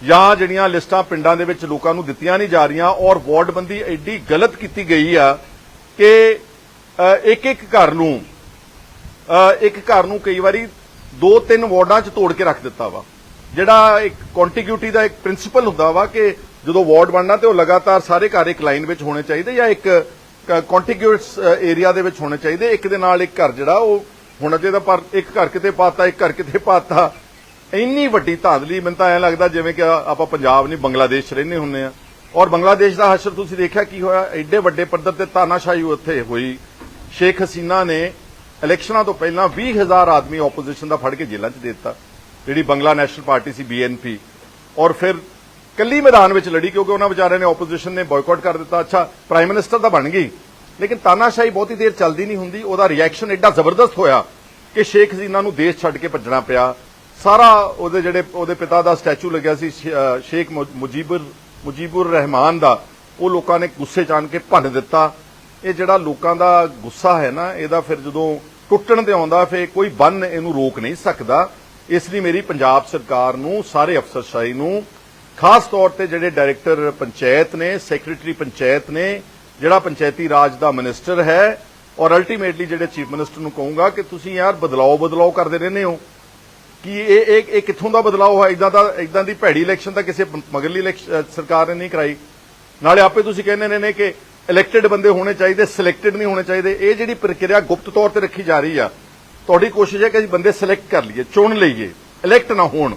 S4: ਜਾਂ ਜਿਹੜੀਆਂ ਲਿਸਟਾਂ ਪਿੰਡਾਂ ਦੇ ਵਿੱਚ ਲੋਕਾਂ ਨੂੰ ਦਿੱਤੀਆਂ ਨਹੀਂ ਜਾ ਰਹੀਆਂ ਔਰ ਵਾਰਡ ਬੰਦੀ ਐਡੀ ਗਲਤ ਕੀਤੀ ਗਈ ਆ ਕਿ ਇੱਕ ਇੱਕ ਘਰ ਨੂੰ ਇੱਕ ਘਰ ਨੂੰ ਕਈ ਵਾਰੀ ਦੋ ਤਿੰਨ ਵਾਰਡਾਂ 'ਚ ਤੋੜ ਕੇ ਰੱਖ ਦਿੱਤਾ ਵਾ। ਜਿਹੜਾ ਇੱਕ ਕੰਟੀਗਿਊਟੀ ਦਾ ਇੱਕ ਪ੍ਰਿੰਸੀਪਲ ਹੁੰਦਾ ਵਾ ਕਿ ਜਦੋਂ ਵਾਰਡ ਬਣਨਾ ਤੇ ਉਹ ਲਗਾਤਾਰ ਸਾਰੇ ਘਰ ਇੱਕ ਲਾਈਨ ਵਿੱਚ ਹੋਣੇ ਚਾਹੀਦੇ ਜਾਂ ਇੱਕ ਕੰਟੀਗਿਊਸ ਏਰੀਆ ਦੇ ਵਿੱਚ ਹੋਣੇ ਚਾਹੀਦੇ। ਇੱਕ ਦੇ ਨਾਲ ਇੱਕ ਘਰ ਜਿਹੜਾ ਉਹ ਹੋਣਾ ਚਾਹੀਦਾ ਪਰ ਇੱਕ ਘਰ ਕਿਤੇ ਪਾਤਾ, ਇੱਕ ਘਰ ਕਿਤੇ ਪਾਤਾ। ਇੰਨੀ ਵੱਡੀ ਧਾਂਦਲੀ ਮੈਨੂੰ ਤਾਂ ਐਂ ਲੱਗਦਾ ਜਿਵੇਂ ਕਿ ਆਪਾਂ ਪੰਜਾਬ ਨਹੀਂ, ਬੰਗਲਾਦੇਸ਼ ਰਹਿੰਦੇ ਹੁੰਨੇ ਆ। ਔਰ ਬੰਗਲਾਦੇਸ਼ ਦਾ ਹਸ਼ਰ ਤੁਸੀਂ ਦੇਖਿਆ ਕੀ ਹੋਇਆ? ਐਡੇ ਵੱਡੇ ਪੱਧਰ ਤੇ ਤਾਨਾਸ਼ਾਹੀ ਉੱਥੇ ਹੋਈ। ਸ਼ੇਖ ਹਸੀਨਾ ਨੇ ਇਲੈਕਸ਼ਨਾਂ ਤੋਂ ਪਹਿਲਾਂ 20000 ਆਦਮੀ ਆਪੋਜੀਸ਼ਨ ਦਾ ਫੜ ਕੇ ਜੇਲ੍ਹਾਂ 'ਚ ਦੇ ਦਿੱਤਾ। ਜਿਹੜੀ ਬੰਗਲਾ ਨੈਸ਼ਨਲ ਪਾਰਟੀ ਸੀ ਬੀਐਨਪੀ ਔਰ ਫਿਰ ਕੱਲੀ ਮੈਦਾਨ ਵਿੱਚ ਲੜੀ ਕਿਉਂਕਿ ਉਹਨਾਂ ਵਿਚਾਰਿਆਂ ਨੇ ਆਪੋਜੀਸ਼ਨ ਨੇ ਬਾਇਕਾਟ ਕਰ ਦਿੱਤਾ। ਅੱਛਾ ਪ੍ਰਾਈਮ ਮਿਨਿਸਟਰ ਤਾਂ ਬਣ ਗਈ। ਲੇਕਿਨ ਤਾਨਾਸ਼ਾਹੀ ਬਹੁਤੀ ਦੇਰ ਚੱਲਦੀ ਨਹੀਂ ਹੁੰਦੀ। ਉਹਦਾ ਰਿਐਕਸ਼ਨ ਐਡਾ ਜ਼ਬਰਦਸਤ ਹੋਇਆ ਕਿ ਸ਼ੇਖ ਹਸੀਨਾ ਨੂੰ ਦੇਸ਼ ਛੱਡ ਕੇ ਭੱਜਣਾ ਪਿਆ। ਸਾਰਾ ਉਹਦੇ ਜਿਹੜੇ ਉਹਦੇ ਪਿਤਾ ਦਾ ਸਟੈਚੂ ਲੱਗਿਆ ਸੀ, ਸ਼- ਅਹ, ਸ਼ੇਖ ਮੁਜੀਬੁਰ ਮੁਜੀਬੁਰ ਰਹਿਮਾਨ ਦਾ, ਉਹ ਲੋਕਾਂ ਨੇ ਗੁੱਸੇ ਚ ਕੇ ਭੰਨ ਦਿੱਤਾ। ਇਹ ਜਿਹੜਾ ਲੋਕਾਂ ਦਾ ਗੁੱਸਾ ਹੈ ਨਾ, ਇਹਦਾ ਫਿਰ ਜਦੋਂ ਟੁੱਟਣ ਤੇ ਆਉਂਦਾ, ਫਿਰ ਕੋਈ ਬੰਨ ਇਹਨੂੰ ਰੋਕ ਨਹੀਂ ਸਕਦਾ। ਇਸ ਲਈ ਮੇਰੀ ਪੰਜਾਬ ਸਰਕਾਰ ਨੂੰ, ਸਾਰੇ ਅਫਸਰਸ਼ਾਹੀ ਨੂੰ, ਖਾਸ ਤੌਰ ਤੇ ਜਿਹੜੇ ਡਾਇਰੈਕਟਰ ਪੰਚਾਇਤ ਨੇ, ਸੈਕਟਰੀ ਪੰਚਾਇਤ ਨੇ, ਜਿਹੜਾ ਪੰਚਾਇਤੀ ਰਾਜ ਦਾ ਮਿਨਿਸਟਰ ਹੈ, ਔਰ ਅਲਟੀਮੇਟਲੀ ਜਿਹੜੇ ਚੀਫ ਮਿਨਿਸਟਰ ਨੂੰ ਕਹੂੰਗਾ ਕਿ ਤੁਸੀਂ ਯਾਰ ਬਦਲਾਓ ਬਦਲਾਓ ਕਰਦੇ ਰਹਿੰਦੇ ਹੋ। ਕਿ ਇਹ ਇਹ ਇਹ ਕਿੱਥੋਂ ਦਾ ਬਦਲਾਓ ਹੈ ਇਦਾਂ ਦਾ ਇਦਾਂ ਦੀ ਭੈੜੀ ਇਲੈਕਸ਼ਨ ਤਾਂ ਕਿਸੇ ਮਗਰਲੀ ਸਰਕਾਰ ਨੇ ਨਹੀਂ ਕਰਾਈ। ਨਾਲੇ ਆਪੇ ਤੁਸੀਂ ਕਹਿੰਦੇ ਨੇ ਕਿ ਇਲੈਕਟਿਡ ਬੰਦੇ ਹੋਣੇ ਚਾਹੀਦੇ ਸਿਲੈਕਟਡ ਨਹੀਂ ਹੋਣੇ ਚਾਹੀਦੇ ਇਹ ਜਿਹੜੀ ਪ੍ਰਕਿਰਿਆ ਗੁਪਤ ਤੌਰ ਤੇ ਰੱਖੀ ਜਾ ਰਹੀ ਆ ਤੁਹਾਡੀ ਕੋਸ਼ਿਸ਼ ਹੈ ਕਿ ਅਸੀਂ ਬੰਦੇ ਸਿਲੈਕਟ ਕਰ ਲਈਏ ਚੁਣ ਲਈਏ ਇਲੈਕਟ ਨਾ ਹੋਣ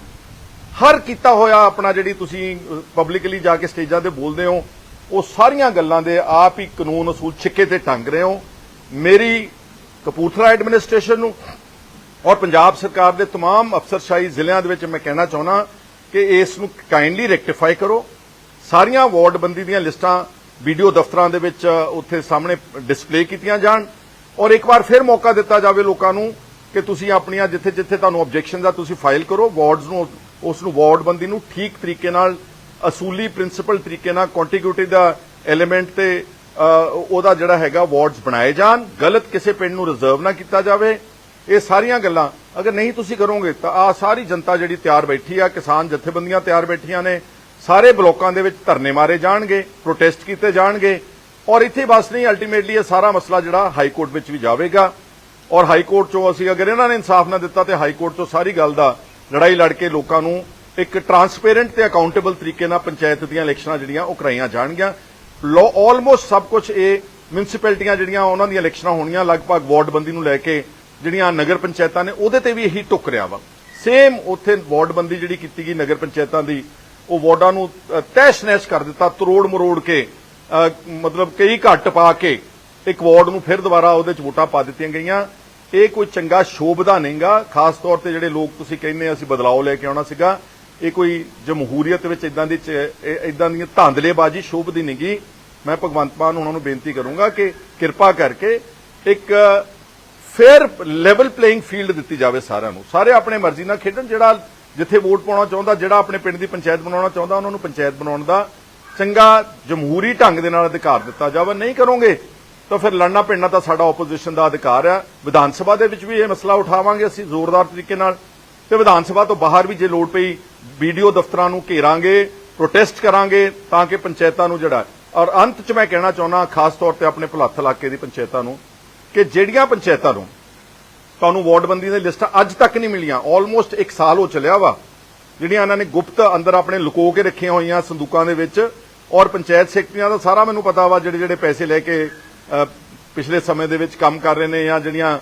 S4: ਹਰ ਕੀਤਾ ਹੋਇਆ ਆਪਣਾ ਜਿਹੜੀ ਤੁਸੀਂ ਪਬਲਿਕਲੀ ਜਾ ਕੇ ਸਟੇਜਾਂ ਤੇ ਬੋਲਦੇ ਹੋ ਉਹ ਸਾਰੀਆਂ ਗੱਲਾਂ ਦੇ ਆਪ ਹੀ ਕਾਨੂੰਨ ਅਸੂਲ ਛਿੱਕੇ ਤੇ ਟੰਗ ਰਹੇ ਹੋ ਮੇਰੀ ਕਪੂਰਥਲਾ ਐਡਮਿਨਿਸਟ੍ਰੇਸ਼ਨ ਨੂੰ ਔਰ ਪੰਜਾਬ ਸਰਕਾਰ ਦੇ तमाम ਅਫਸਰਸ਼ਾਹੀ ਜ਼ਿਲ੍ਹਿਆਂ ਦੇ ਵਿੱਚ ਮੈਂ ਕਹਿਣਾ ਚਾਹੁੰਦਾ ਕਿ ਇਸ ਨੂੰ ਕਾਈਂਡਲੀ ਰੈਕਟੀਫਾਈ ਕਰੋ ਸਾਰੀਆਂ ਵਾਰਡ ਬੰਦੀ ਦੀਆਂ ਲਿਸਟਾਂ ਵੀਡੀਓ ਦਫ਼ਤਰਾਂ ਦੇ ਵਿੱਚ ਉੱਥੇ ਸਾਹਮਣੇ ਡਿਸਪਲੇ ਕੀਤੀਆਂ ਜਾਣ ਔਰ ਇੱਕ ਵਾਰ ਫਿਰ ਮੌਕਾ ਦਿੱਤਾ ਜਾਵੇ ਲੋਕਾਂ ਨੂੰ ਕਿ ਤੁਸੀਂ ਆਪਣੀਆਂ ਜਿੱਥੇ ਜਿੱਥੇ ਤੁਹਾਨੂੰ ਆਬਜੈਕਸ਼ਨਸ ਦਾ ਤੁਸੀਂ ਫਾਈਲ ਕਰੋ ਵਾਰਡਸ ਨੂੰ, ਉਸ ਨੂੰ ਵਾਰਡ ਬੰਦੀ ਨੂੰ ਠੀਕ ਤਰੀਕੇ ਨਾਲ, ਅਸੂਲੀ ਪ੍ਰਿੰਸੀਪਲ ਤਰੀਕੇ ਨਾਲ ਕੰਟੀਗਿਊਟੀ ਦਾ ਐਲੀਮੈਂਟ ਤੇ ਉਹਦਾ ਜਿਹੜਾ ਹੈਗਾ ਵਾਰਡਸ ਬਣਾਏ ਜਾਣ, ਗਲਤ ਕਿਸੇ ਪਿੰਡ ਨੂੰ ਰਿਜ਼ਰਵ ਨਾ ਕੀਤਾ ਜਾਵੇ। ਇਹ ਸਾਰੀਆਂ ਗੱਲਾਂ, ਅਗਰ ਨਹੀਂ ਤੁਸੀਂ ਕਰੋਗੇ ਤਾਂ ਆ ਸਾਰੀ ਜਨਤਾ ਜਿਹੜੀ ਤਿਆਰ ਬੈਠੀ ਆ, ਕਿਸਾਨ ਜਥੇਬੰਦੀਆਂ ਤਿਆਰ ਬੈਠੀਆਂ ਨੇ ਸਾਰੇ ਬਲੋਕਾਂ ਦੇ ਵਿੱਚ ਧਰਨੇ ਮਾਰੇ ਜਾਣਗੇ ਪ੍ਰੋਟੈਸਟ ਕੀਤੇ ਜਾਣਗੇ ਔਰ ਇੱਥੇ ਬਸ ਨਹੀਂ ਅਲਟੀਮੇਟਲੀ ਇਹ ਸਾਰਾ ਮਸਲਾ ਜਿਹੜਾ ਹਾਈ ਕੋਰਟ ਵਿੱਚ ਵੀ ਜਾਵੇਗਾ ਔਰ ਹਾਈ ਕੋਰਟ ਚੋਂ ਅਸੀਂ ਅਗਰ ਇਹਨਾਂ ਨੇ ਇਨਸਾਫ ਨਾ ਦਿੱਤਾ ਤੇ ਹਾਈ ਕੋਰਟ ਤੋਂ ਸਾਰੀ ਗੱਲ ਦਾ ਲੜਾਈ ਲੜ ਕੇ ਲੋਕਾਂ ਨੂੰ ਇੱਕ ਟਰਾਂਸਪੇਰੈਂਟ ਤੇ ਅਕਾਊਂਟੇਬਲ ਤਰੀਕੇ ਨਾਲ ਪੰਚਾਇਤ ਦੀਆਂ ਇਲੈਕਸ਼ਨਾਂ ਜਿਹੜੀਆਂ ਉਹ ਕਰਾਈਆਂ ਜਾਣਗੀਆਂ। ਲੋ ਆਲਮੋਸਟ ਸਭ ਕੁਝ ਇਹ ਮਿਊਨਿਸਪੈਲਿਟੀਆਂ ਜਿਹੜੀਆਂ ਉਹਨਾਂ ਦੀਆਂ ਇਲੈਕਸ਼ਨਾਂ ਹੋਣੀਆਂ, ਲਗਭਗ ਵਾਰਡ ਬੰਦੀ ਨੂੰ ਲੈ ਕੇ ਜਿਹੜੀਆਂ ਨਗਰ ਪੰਚਾਇਤਾਂ ਨੇ ਉਹਦੇ ਤੇ ਵੀ ਇਹੀ ਟੁੱਕ ਰਿਹਾ ਵਾ। ਸੇਮ ਉੱਥੇ ਵਾਰਡ ਬੰਦੀ ਜਿਹੜੀ ਕੀਤੀ ਗਈ ਨਗਰ ਪੰਚਾਇਤਾਂ ਦੀ ਉਹ ਵਾਰਡਾਂ ਨੂੰ ਅ, ਤਹਿਸ਼ ਨਹਿਸ਼ ਕਰ ਦਿੱਤਾ ਤਰੋੜ ਮਰੋੜ ਕੇ ਮਤਲਬ ਕਈ ਘੱਟ ਪਾ ਕੇ ਇੱਕ ਵਾਰਡ ਨੂੰ ਫਿਰ ਦੁਬਾਰਾ ਉਹਦੇ ਚ ਵੋਟਾਂ ਪਾ ਦਿੱਤੀਆਂ ਗਈਆਂ। ਇਹ ਕੋਈ ਚੰਗਾ ਸ਼ੋਭਦਾ ਨਹੀਂਗਾ ਖਾਸ ਤੌਰ ਤੇ ਜਿਹੜੇ ਲੋਕ ਤੁਸੀਂ ਕਹਿੰਦੇ ਅਸੀਂ ਬਦਲਾਅ ਲੈ ਕੇ ਆਉਣਾ ਸੀਗਾ ਇਹ ਕੋਈ ਜਮਹੂਰੀਅਤ ਵਿੱਚ ਇਦਾਂ ਦੀ ਇਦਾਂ ਦੀਆਂ ਧਾਂਦਲੇਬਾਜ਼ੀ ਸ਼ੋਭਦੀ ਨਹੀਂਗੀ। ਮੈਂ ਭਗਵੰਤ ਮਾਨ ਉਹਨਾਂ ਨੂੰ ਬੇਨਤੀ ਕਰੂੰਗਾ ਕਿ ਕਿਰਪਾ ਕਰਕੇ ਇੱਕ ਫੇਅਰ ਲੈਵਲ ਪਲੇਇੰਗ ਫੀਲਡ ਦਿੱਤੀ ਜਾਵੇ ਸਾਰਿਆਂ ਨੂੰ। ਸਾਰੇ ਆਪਣੇ ਮਰਜ਼ੀ ਨਾਲ ਖੇਡਣ ਜਿਹੜਾ ਜਿੱਥੇ ਵੋਟ ਪਾਉਣਾ ਚਾਹੁੰਦਾ, ਜਿਹੜਾ ਆਪਣੇ ਪਿੰਡ ਦੀ ਪੰਚਾਇਤ ਬਣਾਉਣਾ ਚਾਹੁੰਦਾ, ਉਹਨਾਂ ਨੂੰ ਪੰਚਾਇਤ ਬਣਾਉਣ ਦਾ ਚੰਗਾ ਜਮਹੂਰੀ ਢੰਗ ਦੇ ਨਾਲ ਅਧਿਕਾਰ ਦਿੱਤਾ ਜਾਵੇ। ਨਹੀਂ ਕਰੋਗੇ, ਤਾਂ ਫਿਰ ਲੜਨਾ ਪਿੰਡਣਾ ਤਾਂ ਸਾਡਾ ਆਪੋਜੀਸ਼ਨ ਦਾ ਅਧਿਕਾਰ ਆ। ਵਿਧਾਨ ਸਭਾ ਦੇ ਵਿੱਚ ਵੀ ਇਹ ਮਸਲਾ ਉਠਾਵਾਂਗੇ ਅਸੀਂ ਜ਼ੋਰਦਾਰ ਤਰੀਕੇ ਨਾਲ। ਤੇ ਵਿਧਾਨ ਸਭਾ ਤੋਂ ਬਾਹਰ ਵੀ ਜੇ ਲੋੜ ਪਈ, ਵੀਡੀਓ ਦਫ਼ਤਰਾਂ ਨੂੰ ਘੇਰਾਂਗੇ ਪ੍ਰੋਟੈਸਟ ਕਰਾਂਗੇ, ਤਾਂ ਕਿ ਪੰਚਾਇਤਾਂ ਨੂੰ ਜਿਹੜਾ, ਔਰ ਅੰਤ 'ਚ ਮੈਂ ਕਹਿਣਾ ਚਾਹੁੰਦਾ, ਖਾਸ ਤੌਰ ਤੇ ਆਪਣੇ ਭੁਲੱਥ ਇਲਾਕੇ ਦੀ ਪੰਚਾਇਤਾਂ ਨੂੰ, ਕਿ ਜਿਹੜੀਆਂ ਪੰਚਾਇਤਾਂ ਨੂੰ ਤੁਹਾਨੂੰ ਵਾਰਡਬੰਦੀ ਦੀਆਂ ਲਿਸਟਾਂ ਅੱਜ ਤੱਕ ਨਹੀਂ ਮਿਲੀਆਂ। ਆਲਮੋਸਟ 1 ਸਾਲ ਹੋ ਚੱਲਿਆ ਵਾ। ਜਿਹੜੀਆਂ ਇਹਨਾਂ ਨੇ ਗੁਪਤ ਅੰਦਰ ਆਪਣੇ ਲੁਕੋ ਕੇ ਰੱਖੀਆਂ ਹੋਈਆਂ ਸੰਦੂਕਾਂ ਦੇ ਵਿੱਚ ਔਰ ਪੰਚਾਇਤ ਸੈਕਟਰੀਆਂ ਦਾ ਸਾਰਾ ਮੈਨੂੰ ਪਤਾ ਵਾ ਜਿਹੜੇ ਜਿਹੜੇ ਪੈਸੇ ਲੈ ਕੇ ਪਿਛਲੇ ਸਮੇਂ ਦੇ ਵਿੱਚ ਕੰਮ ਕਰ ਰਹੇ ਨੇ ਜਾਂ ਜਿਹੜੀਆਂ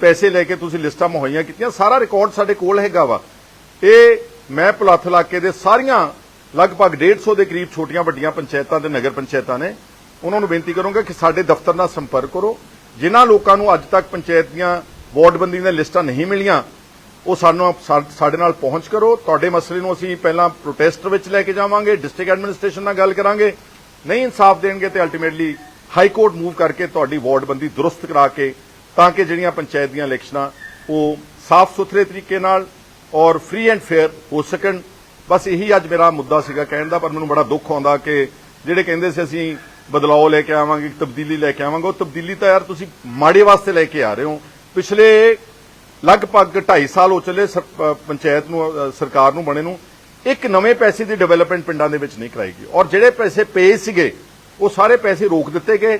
S4: ਪੈਸੇ ਲੈ ਕੇ ਤੁਸੀਂ ਲਿਸਟਾਂ ਮੁਹੱਈਆ ਕੀਤੀਆਂ, ਸਾਰਾ ਰਿਕਾਰਡ ਸਾਡੇ ਕੋਲ ਹੈਗਾ ਵਾ। ਇਹ ਮੈਂ ਪੁਲੱਥ ਇਲਾਕੇ ਦੇ ਸਾਰੀਆਂ ਲਗਭਗ 150 ਦੇ ਕਰੀਬ ਛੋਟੀਆਂ ਵੱਡੀਆਂ ਪੰਚਾਇਤਾਂ ਤੇ ਨਗਰ ਪੰਚਾਇਤਾਂ ਨੇ। ਉਹਨਾਂ ਨੂੰ ਬੇਨਤੀ ਕਰੂੰਗਾ ਕਿ ਸਾਡੇ ਦਫ਼ਤਰ ਨਾਲ ਸੰਪਰਕ ਕਰੋ। ਜਿਨ੍ਹਾਂ ਲੋਕਾਂ ਨੂੰ ਅੱਜ ਤੱਕ ਪੰਚਾਇਤ ਦੀਆਂ ਵਾਰਡਬੰਦੀ ਦੀਆਂ ਲਿਸਟਾਂ ਨਹੀਂ ਮਿਲੀਆਂ, ਉਹ ਸਾਨੂੰ ਸਾਡੇ ਨਾਲ ਪਹੁੰਚ ਕਰੋ। ਤੁਹਾਡੇ ਮਸਲੇ ਨੂੰ ਅਸੀਂ ਪਹਿਲਾਂ ਪ੍ਰੋਟੈਸਟ ਵਿੱਚ ਲੈ ਕੇ ਜਾਵਾਂਗੇ ਡਿਸਟ੍ਰਿਕਟ ਐਡਮਿਨਿਸਟ੍ਰੇਸ਼ਨ ਨਾਲ ਗੱਲ ਕਰਾਂਗੇ। ਨਹੀਂ ਇਨਸਾਫ ਦੇਣਗੇ ਤੇ ਅਲਟੀਮੇਟਲੀ ਹਾਈ ਕੋਰਟ ਮੂਵ ਕਰਕੇ ਤੁਹਾਡੀ ਵਾਰਡਬੰਦੀ ਦਰੁਸਤ ਕਰਾ ਕੇ, ਤਾਂ ਕਿ ਜਿਹੜੀਆਂ ਪੰਚਾਇਤ ਦੀਆਂ ਇਲੈਕਸ਼ਨਾਂ, ਉਹ ਸਾਫ਼ ਸੁਥਰੇ ਤਰੀਕੇ ਨਾਲ ਔਰ ਫ੍ਰੀ ਐਂਡ ਫੇਅਰ ਹੋ ਸਕਣ। ਬਸ ਇਹੀ ਅੱਜ ਮੇਰਾ ਮੁੱਦਾ ਸੀਗਾ ਕਹਿਣ ਦਾ, ਪਰ ਮੈਨੂੰ ਬੜਾ ਦੁੱਖ ਆਉਂਦਾ ਕਿ ਜਿਹੜੇ ਕਹਿੰਦੇ ਸੀ ਅਸੀਂ ਬਦਲਾਅ ਲੈ ਕੇ ਆਵਾਂਗੇ ਤਬਦੀਲੀ ਲੈ ਕੇ ਆਵਾਂਗੇ, ਉਹ ਤਬਦੀਲੀ ਤਾਂ ਯਾਰ ਤੁਸੀਂ ਮਾੜੇ ਵਾਸਤੇ ਲੈ ਕੇ ਆ ਰਹੇ ਹੋ। ਪਿਛਲੇ ਲਗਭਗ 2.5 ਸਾਲ ਹੋ ਚੱਲੇ ਪੰਚਾਇਤ ਨੂੰ ਸਰਕਾਰ ਨੂੰ, ਬਣੇ ਨੂੰ, ਇੱਕ ਨਵੇਂ ਪੈਸੇ ਦੀ ਡਿਵੈਲਪਮੈਂਟ ਪਿੰਡਾਂ ਦੇ ਵਿੱਚ ਨਹੀਂ ਕਰਾਈ ਗਈ। ਔਰ ਜਿਹੜੇ ਪੈਸੇ ਪਏ ਸੀਗੇ, ਉਹ ਸਾਰੇ ਪੈਸੇ ਰੋਕ ਦਿੱਤੇ ਗਏ,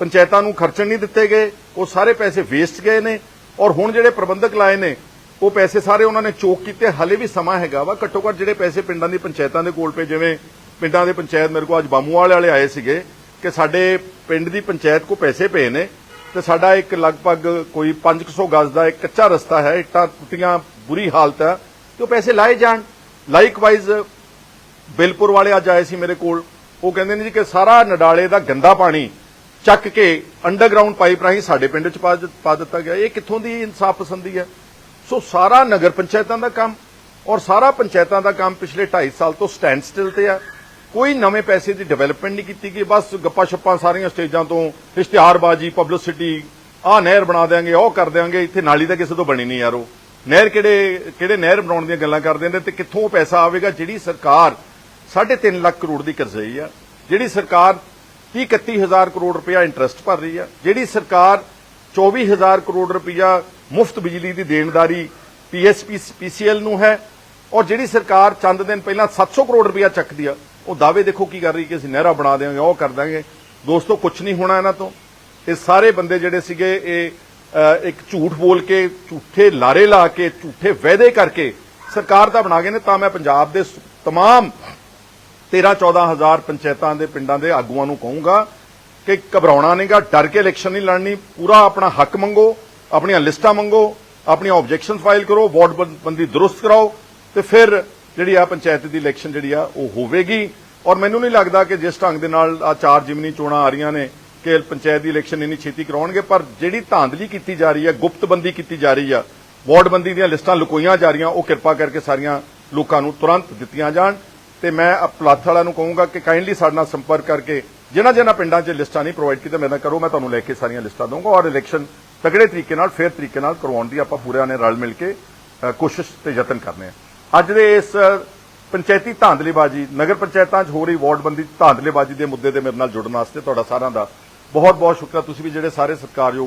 S4: ਪੰਚਾਇਤਾਂ ਨੂੰ ਖਰਚਣ ਨਹੀਂ ਦਿੱਤੇ ਗਏ, ਉਹ ਸਾਰੇ ਪੈਸੇ ਵੇਸਟ ਗਏ ਨੇ, ਔਰ ਹੁਣ ਜਿਹੜੇ ਪ੍ਰਬੰਧਕ ਲਾਏ ਨੇ, ਉਹ ਪੈਸੇ ਸਾਰੇ ਉਹਨਾਂ ਨੇ ਚੋਕ ਕੀਤੇ, ਹਲੇ ਵੀ ਸਮਾਂ ਹੈਗਾ ਵਾ। ਘੱਟੋ ਘੱਟ ਜਿਹੜੇ ਪੈਸੇ ਪਿੰਡਾਂ ਦੀ ਪੰਚਾਇਤਾਂ ਦੇ ਕੋਲ ਪਏ, ਜਿਵੇਂ ਪਿੰਡਾਂ ਦੇ ਪੰਚਾਇਤ ਮੇਰੇ ਕੋਲ ਅੱਜ ਬਾਮੂਵਾਲ ਵਾਲੇ ਆਏ ਸੀਗੇ, ਕਿ ਸਾਡੇ ਪਿੰਡ ਦੀ ਪੰਚਾਇਤ ਕੋ ਪੈਸੇ ਪਏ ਨੇ ਤੇ ਸਾਡਾ ਇੱਕ ਲਗਭਗ ਕੋਈ 500 ਗਜ਼ ਦਾ ਇੱਕ ਕੱਚਾ ਰਸਤਾ ਹੈ, ਇੱਟਾਂ ਟੁੱਟੀਆਂ, ਬੁਰੀ ਹਾਲਤ ਹੈ, ਤੇ ਉਹ ਪੈਸੇ ਲਾਏ ਜਾਣ। ਲਾਈਕਵਾਈਜ਼ ਬਿਲਪੁਰ ਵਾਲੇ ਅੱਜ ਆਏ ਸੀ ਮੇਰੇ ਕੋਲ। ਉਹ ਕਹਿੰਦੇ ਨੇ ਜੀ ਕਿ ਸਾਰਾ ਨਡਾਲੇ ਦਾ ਗੰਦਾ ਪਾਣੀ ਚੱਕ ਕੇ ਅੰਡਰਗਰਾਉਂਡ ਪਾਈਪ ਰਾਹੀਂ ਸਾਡੇ ਪਿੰਡ ਚ ਪਾ ਦਿੱਤਾ ਗਿਆ। ਇਹ ਕਿੱਥੋਂ ਦੀ ਇਨਸਾਫ ਪਸੰਦੀ ਹੈ? ਸੋ ਸਾਰਾ ਨਗਰ ਪੰਚਾਇਤਾਂ ਦਾ ਕੰਮ ਔਰ ਸਾਰਾ ਪੰਚਾਇਤਾਂ ਦਾ ਕੰਮ ਪਿਛਲੇ 2.5 ਸਾਲ ਤੋਂ ਸਟੈਂਡ ਸਟਿਲ ਤੇ ਆ। ਕੋਈ ਨਵੇਂ ਪੈਸੇ ਦੀ ਡਿਵੈਲਪਮੈਂਟ ਨਹੀਂ ਕੀਤੀ ਗਈ। ਬਸ ਗੱਪਾਂ ਛੱਪਾਂ ਸਾਰੀਆਂ ਸਟੇਜਾਂ ਤੋਂ ਇਸ਼ਤਿਹਾਰਬਾਜ਼ੀ ਪਬਲਿਸਿਟੀ ਆਹ ਨਹਿਰ ਬਣਾ ਦੇਾਂਗੇ ਉਹ ਕਰ ਦੇਾਂਗੇ ਇੱਥੇ ਨਾਲੀ ਤਾਂ ਕਿਸੇ ਤੋਂ ਬਣੀ ਨਹੀਂ ਯਾਰ ਨਹਿਰ ਕਿਹੜੇ ਕਿਹੜੇ ਨਹਿਰ ਬਣਾਉਣ ਦੀਆਂ ਗੱਲਾਂ ਕਰਦੇ ਨੇ ਤੇ ਕਿੱਥੋਂ ਪੈਸਾ ਆਵੇਗਾ? ਜਿਹੜੀ ਸਰਕਾਰ 3.5 ਲੱਖ ਕਰੋੜ ਦੀ ਕਰਜ਼ਈ ਆ। ਜਿਹੜੀ ਸਰਕਾਰ 30 31000 ਕਰੋੜ ਰੁਪਇਆ ਇੰਟਰਸਟ ਭਰ ਰਹੀ ਆ। ਜਿਹੜੀ ਸਰਕਾਰ 24000 ਕਰੋੜ ਰੁਪਇਆ ਮੁਫਤ ਬਿਜਲੀ ਦੀ ਦੇਣਦਾਰੀ ਪੀਐਸਪੀ ਪੀਸੀਐਲ ਨੂੰ ਹੈ। ਔਰ ਜਿਹੜੀ ਸਰਕਾਰ ਚੰਦ ਦਿਨ ਪਹਿਲਾਂ 700 ਕਰੋੜ ਰੁਪਇਆ ਚੱਕਦੀ ਆ। ਉਹ ਦਾਅਵੇ ਦੇਖੋ ਕੀ ਕਰ ਰਹੀ ਕਿ ਅਸੀਂ ਨਹਿਰਾ ਬਣਾ ਦੇਵਾਂਗੇ, ਉਹ ਕਰ ਦਾਂਗੇ। ਦੋਸਤੋ ਕੁਝ ਨਹੀਂ ਹੋਣਾ ਇਹਨਾਂ ਤੋਂ। ਇਹ ਸਾਰੇ ਬੰਦੇ ਜਿਹੜੇ ਸੀਗੇ, ਇਹ ਇੱਕ ਝੂਠ ਬੋਲ ਕੇ, ਝੂਠੇ ਲਾਰੇ ਲਾ ਕੇ, ਝੂਠੇ ਵਾਅਦੇ ਕਰਕੇ ਸਰਕਾਰ ਦਾ ਬਣਾ ਗਏ ਨੇ, ਤਾਂ ਮੈਂ ਪੰਜਾਬ ਦੇ ਸ- ਤਮਾਮ 13 14000 ਪੰਚਾਇਤਾਂ ਦੇ ਪਿੰਡਾਂ ਦੇ ਆਗੂਆਂ ਨੂੰ ਕਹੂੰਗਾ ਕਿ ਘਬਰਾਉਣਾ ਨਹੀਂਗਾ, ਡਰ ਕੇ ਇਲੈਕਸ਼ਨ ਨਹੀਂ ਲੜਨੀ। ਪੂਰਾ ਆਪਣਾ ਹੱਕ ਮੰਗੋ, ਆਪਣੀਆਂ ਲਿਸਟਾਂ ਮੰਗੋ, ਆਪਣੀਆਂ ਆਬਜੈਕਸ਼ਨ ਫਾਈਲ ਕਰੋ ਵਾਰਡ ਬੰਦੀ ਦਰੁਸਤ ਕਰਾਓ ਤੇ ਫਿਰ ਜਿਹੜੀ ਆ ਪੰਚਾਇਤ ਦੀ ਇਲੈਕਸ਼ਨ ਜਿਹੜੀ ਆ, ਉਹ ਹੋਵੇਗੀ। ਔਰ ਮੈਨੂੰ ਨਹੀਂ ਲੱਗਦਾ ਕਿ ਜਿਸ ਢੰਗ ਦੇ ਨਾਲ ਆ ਚਾਰ ਜਿਮਨੀ ਚੋਣਾਂ ਆ ਰਹੀਆਂ ਨੇ, ਕਿ ਪੰਚਾਇਤ ਦੀ ਇਲੈਕਸ਼ਨ ਇੰਨੀ ਛੇਤੀ ਕਰਾਉਣਗੇ, ਪਰ ਜਿਹੜੀ ਧਾਂਦਲੀ ਕੀਤੀ ਜਾ ਰਹੀ ਹੈ ਗੁਪਤਬੰਦੀ ਕੀਤੀ ਜਾ ਰਹੀ ਆ, ਵਾਰਡਬੰਦੀ ਦੀਆਂ ਲਿਸਟਾਂ ਲੁਕੋਈਆਂ ਜਾ ਰਹੀਆਂ, ਉਹ ਕਿਰਪਾ ਕਰਕੇ ਸਾਰੀਆਂ ਲੋਕਾਂ ਨੂੰ ਤੁਰੰਤ ਦਿੱਤੀਆਂ ਜਾਣ। ਤੇ ਮੈਂ ਪਲਾਥ ਵਾਲਿਆਂ ਨੂੰ ਕਹੂੰਗਾ ਕਿ ਕਾਈਂਡਲੀ ਸਾਡੇ ਨਾਲ ਸੰਪਰਕ ਕਰਕੇ ਜਿਨ੍ਹਾਂ ਜਿਨ੍ਹਾਂ ਪਿੰਡਾਂ 'ਚ ਲਿਸਟਾਂ ਨਹੀਂ ਪ੍ਰੋਵਾਈਡ ਕੀਤੀਆਂ ਮੇਰੇ ਨਾਲ ਕਰੋ, ਮੈਂ ਤੁਹਾਨੂੰ ਲੈ ਕੇ ਸਾਰੀਆਂ ਲਿਸਟਾਂ ਦਊਂਗਾ ਔਰ ਇਲੈਕਸ਼ਨ ਤਗੜੇ ਤਰੀਕੇ ਨਾਲ ਫੇਅਰ ਤਰੀਕੇ ਨਾਲ ਕਰਵਾਉਣ ਦੀ ਆਪਾਂ ਪੂਰਿਆਂ ਨੇ ਰਲ ਮਿਲ ਕੇ ਕੋਸ਼ਿਸ਼ ਤੇ ਯਤਨ ਕਰਨੇ ਆ। ਅੱਜ ਦੇ ਇਸ ਪੰਚਾਇਤੀ ਧਾਂਦਲੀਬਾਜ਼ੀ, ਨਗਰ ਪੰਚਾਇਤਾਂ 'ਚ ਹੋ ਰਹੀ ਵਾਰਡਬੰਦੀ ਧਾਂਦਲੀਬਾਜ਼ੀ ਦੇ ਮੁੱਦੇ ਤੇ ਮੇਰੇ ਨਾਲ ਜੁੜਨ ਵਾਸਤੇ ਤੁਹਾਡਾ ਸਾਰਿਆਂ ਦਾ ਬਹੁਤ ਬਹੁਤ ਸ਼ੁਕਰੀਆ। ਤੁਸੀਂ ਵੀ ਜਿਹੜੇ ਸਾਰੇ ਸਰਕਾਰਯੋਗ